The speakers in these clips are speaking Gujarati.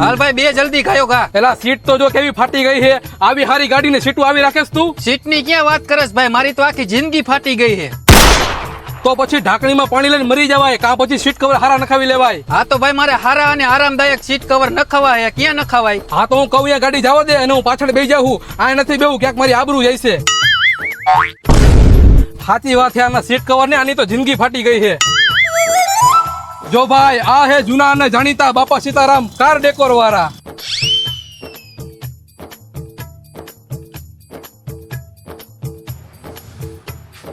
હાલ ભાઈ બે જલ્દી ખાયો ખા. પેલા સીટ તો જો કેવી ફાટી ગઈ છે. આવી હારી ગાડીની સીટું આવી રાખેસ તું? સીટની ક્યાં વાત કરસ ભાઈ? મારી તો આખી જિંદગી ફાટી ગઈ છે. તો પછી ઢાંકણીમાં પાણી લઈને મરી જવાય કા પછી સીટ કવર હારા નખાવી લેવાય? હા તો ભાઈ મારે હારા અને આરામદાયક સીટ કવર નખાવાય ક્યાં નખાવાય? હા તો હું કહું ગાડી જવા દે અને હું પાછળ બેસી જાઉં આ નથી બેવું ક્યાંક મારી આબરૂ જાય છે. સાચી વાત છે આના સીટ કવર ને આની તો જિંદગી ફાટી ગઈ છે. જો ભાઈ આ હે જૂના અને જાણીતા બાપા સીતારામ કાર ડેકોર વાળા.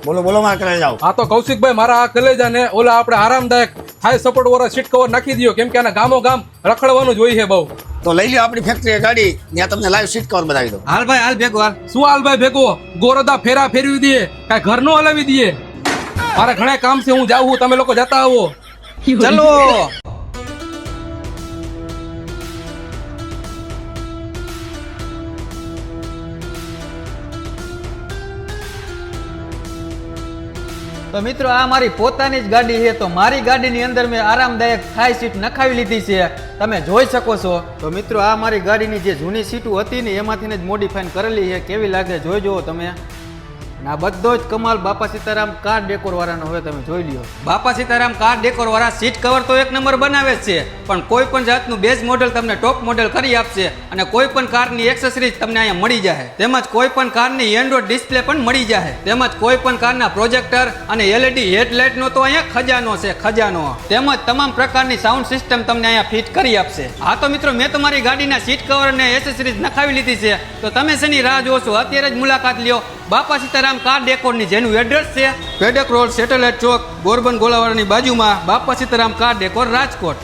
બોલો બોલો માં કરે જાવ આ તો કૌશિકભાઈ મારા આ કલેજા ને ઓલા આપણે આરામદાયક હાઈ સપોર્ટ વાળા સીટ કવર નાખી દો કેમ કે આના ગામો ગામ રખડવાનું જોઈએ હોય છે બહુ. તો લઈ લ્યો આપણી ફેક્ટરી ગાડી ત્યાં તમને લાઈવ સીટ કવર બનાવી દો હાલ ભાઈ હાલ ભેગો હાલ. શું હાલભાઈ ભેગો? ગોરદા ફેરા ફેરવી દઈએ કાંઈ ઘર નો હલાવી દઈએ મારે ઘણા કામ છે હું જાઉં તમે લોકો જતા આવો. ચલો તો મિત્રો, આ મારી પોતાની જ ગાડી છે. તો મારી ગાડીની અંદર મેં આરામદાયક થાય સીટ નખાવી લીધી છે. તમે જોઈ શકો છો. તો મિત્રો, આ મારી ગાડીની જે જૂની સીટો હતી ને, એમાંથી જ મોડિફાઈન કરેલી છે. કેવી લાગે? જોઈ જુઓ તમે. અને આ બધો જ કમાલ બાપા સીતારામ કાર ડેકોર વાળાનો હવે તમે જોઈ લ્યો. બાપા સીતારામ કાર ડેકોર વાળા સીટ કવર તો એક નંબર બનાવે જ છે. પણ કોઈ પણ જાતનું બેઝ મોડેલ તમને ટોપ મોડેલ કરી આપશે અને કોઈ પણ કારની એક્સેસરીઝ તમને અહીંયા મળી જાય તેમજ કોઈ પણ કારની એન્ડ્રોઇડ ડિસ્પ્લે પણ મળી જાય તેમજ કોઈ પણ કારના પ્રોજેક્ટર અને એલઈડી હેડલાઇટ નો તો અહીંયા ખજાનો છે, ખજાનો. તેમજ તમામ પ્રકારની સાઉન્ડ સિસ્ટમ તમને અહીંયા ફિટ કરી આપશે. હા તો મિત્રો, મેં તમારી ગાડીના સીટ કવર અને એસેસરીઝ નખાવી લીધી છે. તો તમે શેની રાહ જોશો? અત્યારે જ મુલાકાત લ્યો. બાપા સીતારામ કાર ડેકોરની જેનું એડ્રેસ છે પેડક રોડ સેટેલાઇટ ચોક બોરબન ગોલાવાડાની બાજુમાં બાપા સીતારામ કાર ડેકોર રાજકોટ.